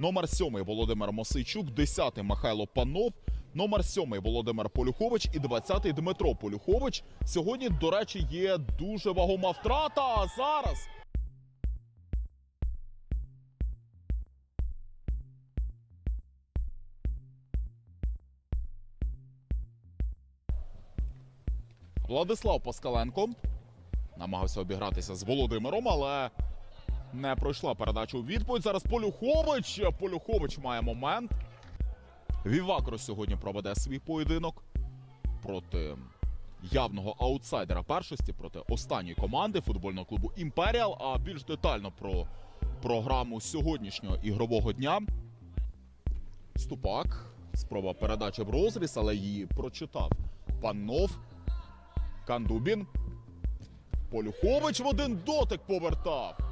Номер 7 Володимир Мосейчук, 10 Михайло Панов, номер 7 Володимир Полюхович і 20 Дмитро Полюхович. Сьогодні, до речі, є дуже вагома втрата. А зараз Владислав Паскаленко намагався обігратися з Володимиром, але не пройшла передача у відповідь. Зараз Полюхович. Полюхович має момент. Вівакро сьогодні проведе свій поєдинок проти явного аутсайдера першості, проти останньої команди футбольного клубу Імперіал. А більш детально про програму сьогоднішнього ігрового дня. Ступак. Спроба передачі в розріз, але її прочитав Панов. Кандубін. Полюхович в один дотик повертав.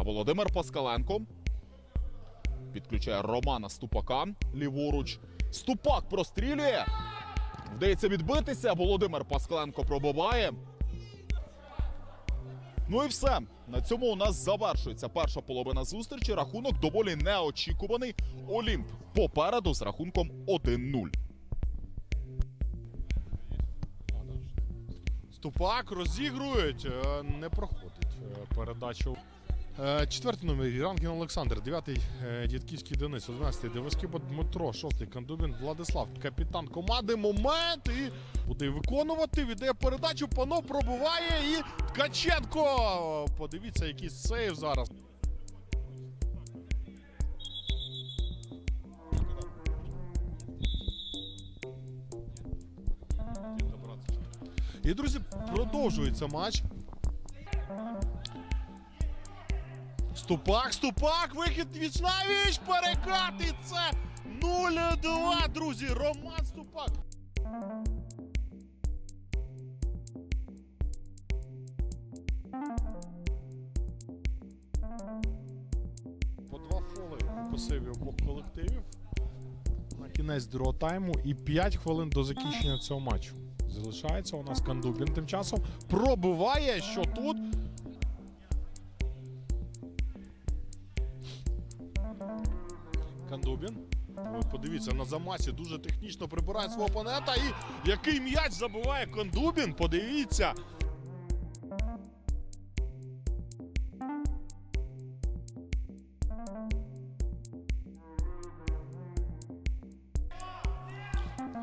А Володимир Паскаленко підключає Романа Ступака ліворуч. Ступак прострілює. Вдається відбитися. Володимир Паскаленко пробиває. Ну і все. На цьому у нас завершується перша половина зустрічі. Рахунок доволі неочікуваний. Олімп попереду з рахунком 1-0. Ступак розігрують, е, не проходить е, передачу. Е, Четвертий номер Ранкін Олександр, дев'ятий е, Дідківський Денис, одинадцятий Девискиба Дмитро, шостий Кандубін Владислав, капітан команди. Момент і буде виконувати. Віддає передачу. Панов пробиває і Ткаченко. Подивіться, який сейв зараз. І, друзі, продовжується матч. Ступак, ступак, вихід вічнавіч, перекати це 0-2, друзі, Роман Ступак. По два фоли у пасиві обох колективів. На кінець другого тайму і 5 хвилин до закінчення цього матчу. Залишається у нас Кандубін тим часом. Пробиває, що тут. Кандубін. Ви Подивіться, на замасі дуже технічно прибирає свого опонента. І який м'яч забиває Кандубін, подивіться.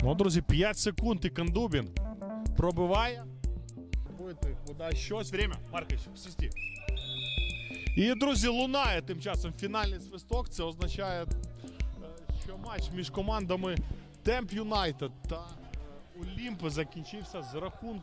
Ну, друзі, 5 секунд і Кандубін пробиває. Бодай щось. Время. Маркич, свисти. І, друзі, лунає тим часом фінальний свисток. Це означає, що матч між командами Темп Юнайтед та Олімп Олімпи закінчився з рахунком.